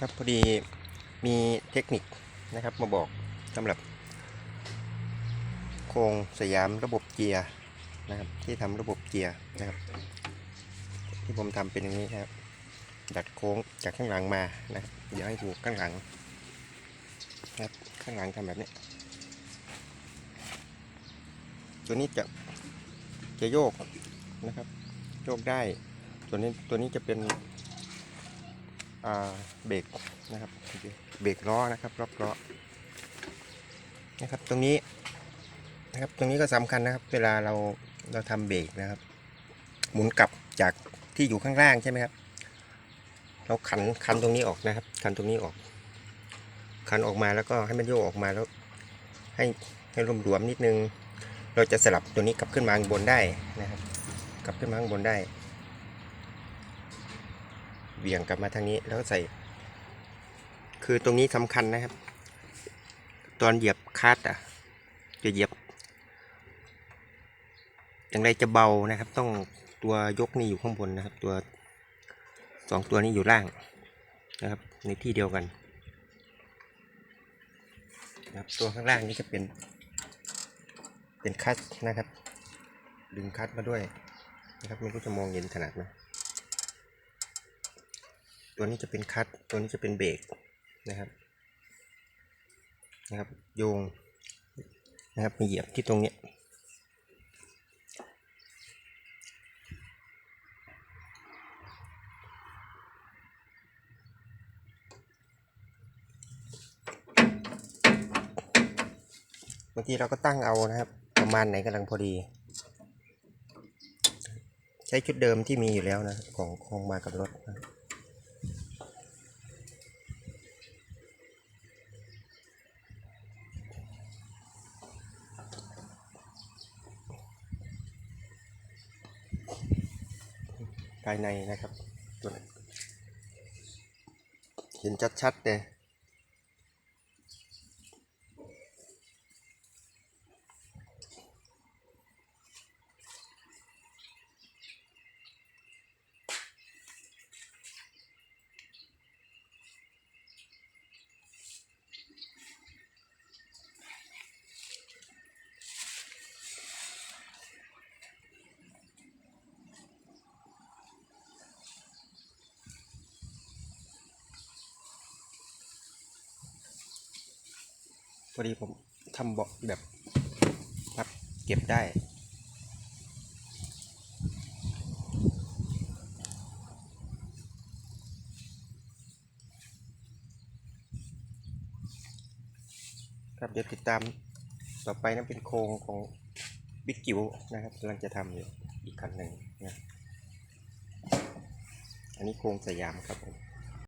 ครับพอดีมีเทคนิคนะครับมาบอกสำหรับ โครงสยามระบบเกียร์นะครับ ที่ทำระบบเกียร์นะครับ ที่ผมทำเป็นอย่างนี้ครับ ดัดโค้งจากข้างหลังมานะครับเดี๋ยวให้ดูข้างหลังนะครับข้างหลังทำแบบนี้ ตัวนี้จะจะโยกนะครับ โยกได้ ตัวนี้ตัวนี้จะเป็น เบรกนะครับเบรกล้อนะครับรอบล้อนะครับตรงนี้นะครับตรงนี้ก็สำคัญนะครับ เวลาเราเราทำเบรกนะครับ หมุนกลับจากที่อยู่ข้างล่างใช่ไหมครับ เราขันขันตรงนี้ออกนะครับ ขันตรงนี้ออก ขันออกมาแล้วก็ให้มันโยกออกมาแล้ว ให้ให้รวมรวมนิดนึง เราจะสลับตัวนี้กลับขึ้นมาข้างบนได้นะครับ กลับขึ้นมาข้างบนได้ เบี่ยงกลับมาทางนี้แล้วก็ใส่ คือตรงนี้สำคัญนะครับ ตอนเหยียบคัดอะ จะเหยียบ อย่างไรจะเบานะครับ ต้องตัวยกนี่อยู่ข้างบนนะครับ ตัวสองตัวนี้อยู่ล่างนะครับ ในที่เดียวกันนะครับตัวข้างล่างนี้จะเป็น เป็นคัดนะครับ ดึงคัดมาด้วยนะครับม่รู้จะมองเห็นขนาดไหม ตัวนี้จะเป็นคัตตัวนี้จะเป็นเบรกนะครับนะครับโยงนะครับมาเหยียบที่ตรงเนี้ยบางทีเราก็ตั้งเอานะครับ ประมาณไหนกำลังพอดี ใช้ชุดเดิมที่มีอยู่แล้วนะ ของของมากับรถนะ ภายในนะครับ ตัวนั้นเห็นชัดๆเลย พอดีผมทำเบาะแบบพับเก็บได้ ครับเดี๋ยวติดตามต่อไปนั้นเป็นโครงของบิ๊กจิ๋วนะครับกำลังจะทำอยู่อีกคันหนึ่งนะอันนี้โครงสยามครับผม